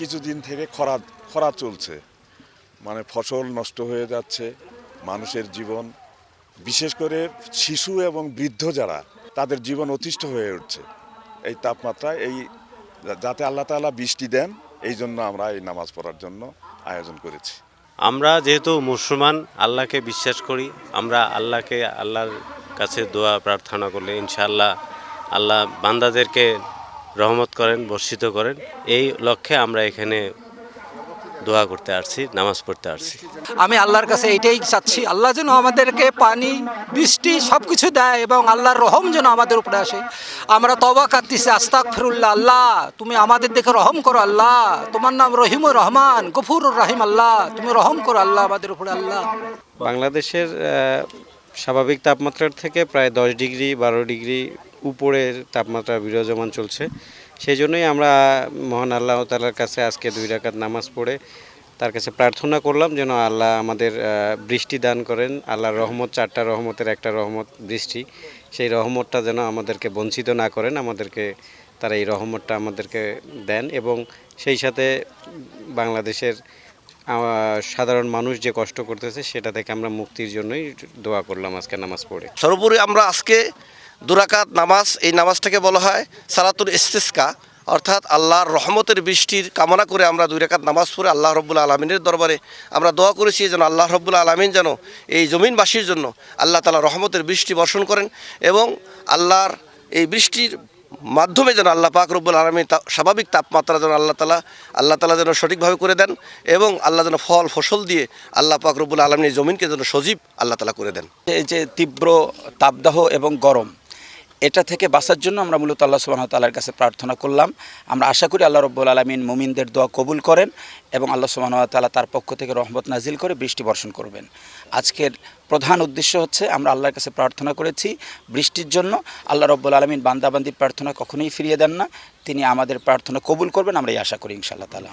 কিছুদিন থেকে খরা খরা চলছে। মানে ফসল নষ্ট হয়ে যাচ্ছে, মানুষের জীবন, বিশেষ করে শিশু এবং বৃদ্ধ যারা, তাদের জীবন অতিষ্ঠ হয়ে উঠছে। এই তাপমাত্রা এই, যাতে আল্লাহ তাআলা বৃষ্টি দেন, এই জন্য আমরা এই নামাজ পড়ার জন্য আয়োজন করেছি। আমরা যেহেতু মুসলমান, আল্লাহকে বিশ্বাস করি, আমরা আল্লাহকে, আল্লাহর কাছে দোয়া প্রার্থনা করলে ইনশাআল্লাহ আল্লাহ বান্দাদেরকে রহমত করেন বর্ষিত করেন। এই লক্ষ্যে আমরা এখানে দোয়া করতে আসছি নামাজ পড়তে আসছি। আমি আল্লাহর কাছে এইটাই চাচ্ছি আল্লাহ যেন আমাদেরকে পানি বৃষ্টি সব কিছু দেয় এবং আল্লাহর রহম যেন আমাদের উপরে আসে। আমরা তবা কাটতেছি আস্তাক ফিরুল্লাহ আল্লাহ তুমি আমাদের দেখে রহম করো আল্লাহ। তোমার নাম রহিমুর রহমান গফুর রাহিম আল্লাহ। তুমি রহম করো আল্লাহ আমাদের উপরে আল্লাহ। বাংলাদেশের স্বাভাবিক তাপমাত্রার থেকে প্রায় দশ ডিগ্রি বারো ডিগ্রি উপরের তাপমাত্রা বিরাজমান চলছে। সেই জন্যই আমরা মহান আল্লাহ তালার কাছে আজকে দুই রাকাত নামাজ পড়ে তার কাছে প্রার্থনা করলাম যেন আল্লাহ আমাদের বৃষ্টি দান করেন। আল্লাহর রহমত, চারটা রহমতের একটা রহমত বৃষ্টি। সেই রহমতটা যেন আমাদেরকে বঞ্চিত না করেন, আমাদেরকে তারা এই রহমতটা আমাদেরকে দেন এবং সেই সাথে বাংলাদেশের সাধারণ মানুষ যে কষ্ট করতেছে সেটা থেকে আমরা মুক্তির জন্যই দোয়া করলাম আজকে নামাজ পড়ে। সর্বোপরি আমরা আজকে দুরাকাত নামাজ, এই নামাজটাকে বলা হয় সালাতুল ইস্তিসকা, অর্থাৎ আল্লাহর রহমতের বৃষ্টির কামনা করে আমরা দুই রাকাত নামাজ পড়ে আল্লাহ রব্বুল আলমিনের দরবারে আমরা দোয়া করেছি যেন আল্লাহ রব্বুল আলমিন যেন এই জমিনবাসীর জন্য আল্লাহ তালা রহমতের বৃষ্টি বর্ষণ করেন এবং আল্লাহর এই বৃষ্টির মাধ্যমে যেন আল্লাহ পাক রব্বুল আলমী স্বাভাবিক তাপমাত্রা যেন আল্লাহ তালা আল্লাহ তালা যেন সঠিকভাবে করে দেন এবং আল্লাহ যেন ফল, ফসল দিয়ে আল্লাহ পাক রব্বুল আলমী জমিনকে যেন সজীব আল্লাহ তালা করে দেন। এই যে তীব্র তাপদাহ এবং গরম এটা থেকে বাঁচার জন্য আমরা মূলত আল্লাহ সুবাহ তাল্লার কাছে প্রার্থনা করলাম। আমরা আশা করি আল্লাহ রব্বুল আলমিন মুমিনদের দোয়া কবুল করেন এবং আল্লাহ সুবাহ তাল্লাহ তার পক্ষ থেকে রহমত নাজিল করে বৃষ্টি বর্ষণ করবেন। আজকের প্রধান উদ্দেশ্য হচ্ছে, আমরা আল্লাহর কাছে প্রার্থনা করেছি বৃষ্টির জন্য। আল্লাহ রব্বুল আলমিন বান্দাবান্দির প্রার্থনা কখনোই ফিরিয়ে দেন না। তিনি আমাদের প্রার্থনা কবুল করবেন, আমরা এই আশা করি ইনশাআল্লাহ তালা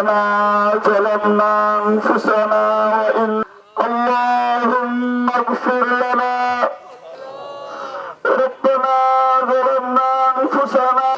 ربنا ظلمنا أنفسنا وإن اللهم اغفر لنا ربنا ظلمنا أنفسنا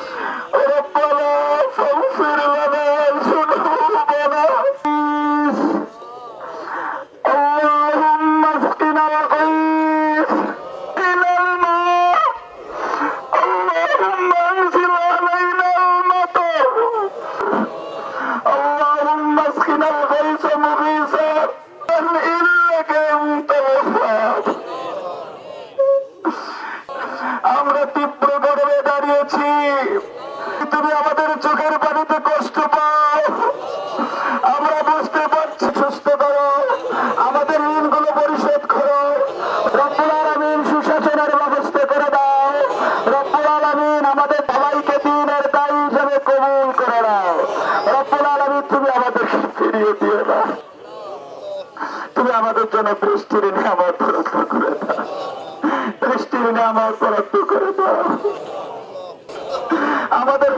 ফিরিয়ে দিও না। তুমি আমাদের জন্য বৃষ্টির নিয়ামত বরাদ্দ করে দাও। বৃষ্টির নিয়ামত বরাদ্দ করে দাও। আমাদের